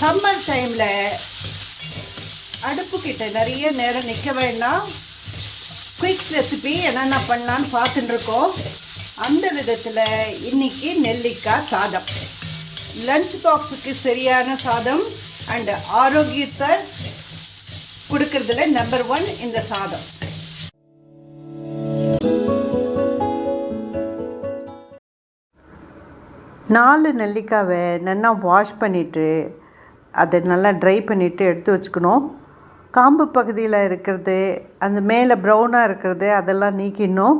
Summer டைமில் அடுப்புக்கிட்ட நிறைய நேரம் நிற்க வேண்டாம். குயிக் ரெசிபி என்னென்ன பண்ணலான்னு பார்த்துட்டுருக்கோம். அந்த விதத்தில் இன்னைக்கு நெல்லிக்காய் சாதம். லஞ்ச் பாக்ஸுக்கு சரியான சாதம் அண்டு ஆரோக்கியத்தை கொடுக்கறதுல நம்பர் ஒன் இந்த சாதம். நாலு நெல்லிக்காவை நல்லா வாஷ் பண்ணிவிட்டு அதை நல்லா ட்ரை பண்ணிவிட்டு எடுத்து வச்சுக்கணும். காம்பு பகுதியில் இருக்கிறது அந்த மேலே ப்ரௌனாக இருக்கிறது அதெல்லாம் நீக்கிடணும்.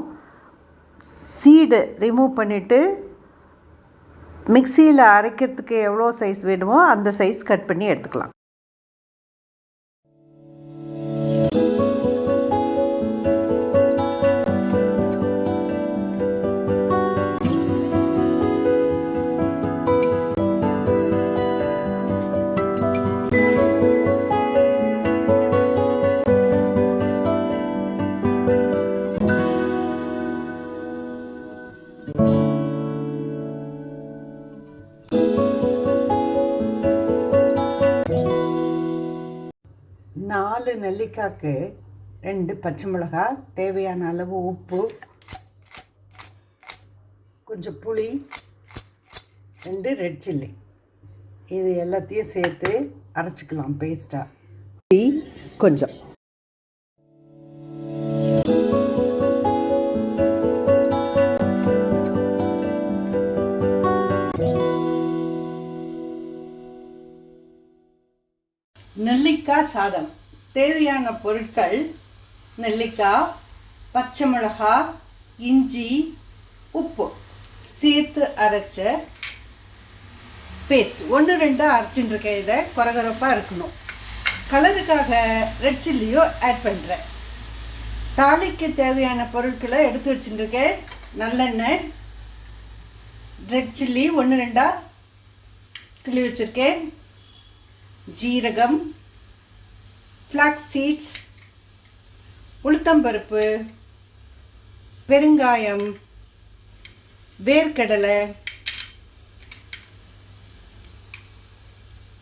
சீடு ரிமூவ் பண்ணிவிட்டு மிக்சியில் அரைக்கிறதுக்கு எவ்வளோ சைஸ் வேணுமோ அந்த சைஸ் கட் பண்ணி எடுத்துக்கலாம். நாலு நெல்லிக்காய்க்கு ரெண்டு பச்சை மிளகாய் தேவையான அளவு உப்பு கொஞ்சம் புளி ரெண்டு ரெட் சில்லி இது எல்லாத்தையும் சேர்த்து அரைச்சிக்கலாம் பேஸ்ட்டாக கொஞ்சம். நெல்லிக்காய் சாதம். தேவையான பொருட்கள் நெல்லிக்காய் பச்சை மிளகாய் இஞ்சி உப்பு. சேர்த்து அரைச்ச பேஸ்ட் ஒன்று ரெண்டாக அரைச்சின்னு இருக்கேன் இதை குறகுறப்பாக இருக்கணும் கலருக்காக ரெட் சில்லியும் ஆட் பண்ணுறேன் தாளிக்கு தேவையான பொருட்களை எடுத்து வச்சுட்டுருக்கேன் நல்லெண்ணெய் ரெட் சில்லி ஒன்று ரெண்டாக கிளி வச்சுருக்கேன். ஜீரகம் ஃப்ளாக்ஸ் சீட்ஸ் உளுத்தம்பருப்பு பெருங்காயம் வேர்க்கடலை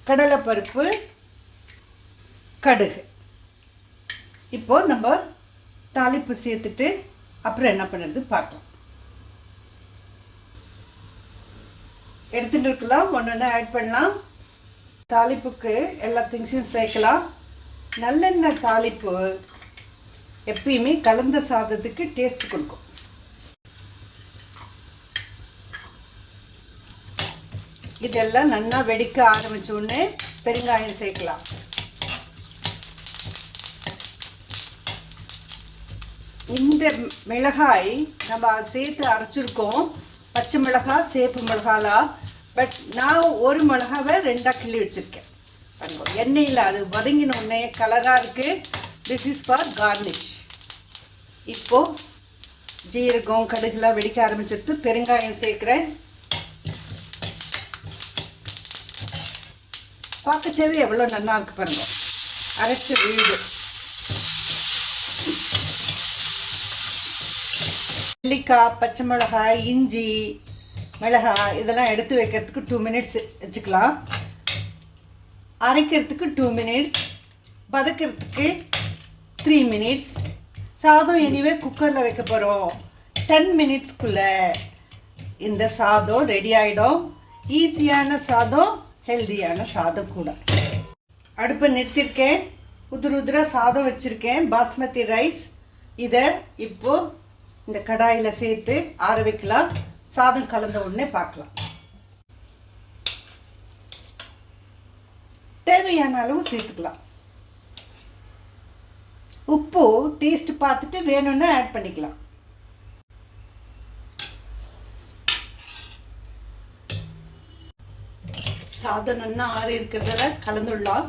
கடலைப்பருப்பு கடுகு. இப்போ நம்ம தாளிப்பு சேர்த்துட்டு அப்புறம் என்ன பண்ணுறது பார்க்கலாம். எடுத்துகிட்டு இருக்கலாம் ஒன்று ஒன்று ஆட் பண்ணலாம். தாளிப்புக்கு எல்லா திங்ஸையும் சேர்க்கலாம். நல்லெண்ணெய் தாளிப்பு எப்பயுமே கலந்த சாதத்துக்கு டேஸ்ட் கொடுக்கும். இதெல்லாம் நல்லா வெடிக்க ஆரம்பிச்ச உடனே பெருங்காயம் சேர்க்கலாம். இந்த மிளகாய் நம்ம சேர்த்து அரைச்சிருக்கோம். பச்சை மிளகாய் சேப்பு மிளகாலாம் பட் நான் ஒரு மிளகாவை ரெண்டாக கிள்ளி வச்சுருக்கேன். பண்ணுவோம் எண்ணெயில் அது வதங்கின உடனே கலராக இருக்குது திஸ் இஸ் ஃபார் கார்னிஷ் இப்போது ஜீரகம் கடுகுலாம் வெடிக்க ஆரம்பிச்சிட்டு பெருங்காயம் சேர்க்குறேன். பார்க்கச்சேவே எவ்வளோ நல்லா இருக்கு பாருங்க. அரைச்ச வீடு. நெல்லிக்காய் பச்சை மிளகாய் இஞ்சி மிளகாய் இதெல்லாம் எடுத்து வைக்கிறதுக்கு டூ மினிட்ஸ் வச்சுக்கலாம். அரைக்கிறதுக்கு டூ மினிட்ஸ் வதக்கிறதுக்கு த்ரீ மினிட்ஸ் சாதம் எனிவே குக்கரில் வைக்க போகிறோம் டென் மினிட்ஸ்க்குள்ளே இந்த சாதம் ரெடி ஆகிடும் ஈஸியான சாதம் ஹெல்தியான சாதம் கூட. அடுப்பை நிறுத்திருக்கேன். உதிர உதிர சாதம் வச்சுருக்கேன். பாஸ்மதி ரைஸ். இதை இப்போது இந்த கடாயில் சேர்த்து ஆற வைக்கலாம். சாதம் கலந்த உடனே பார்க்கலாம். தேவையான அளவு சேர்த்துக்கலாம். உப்பு டேஸ்ட் பார்த்துட்டு வேணும்னா ஆட் பண்ணிக்கலாம். சாதம் நல்லா ஆறி இருக்கிறதுல கலந்துடலாம்.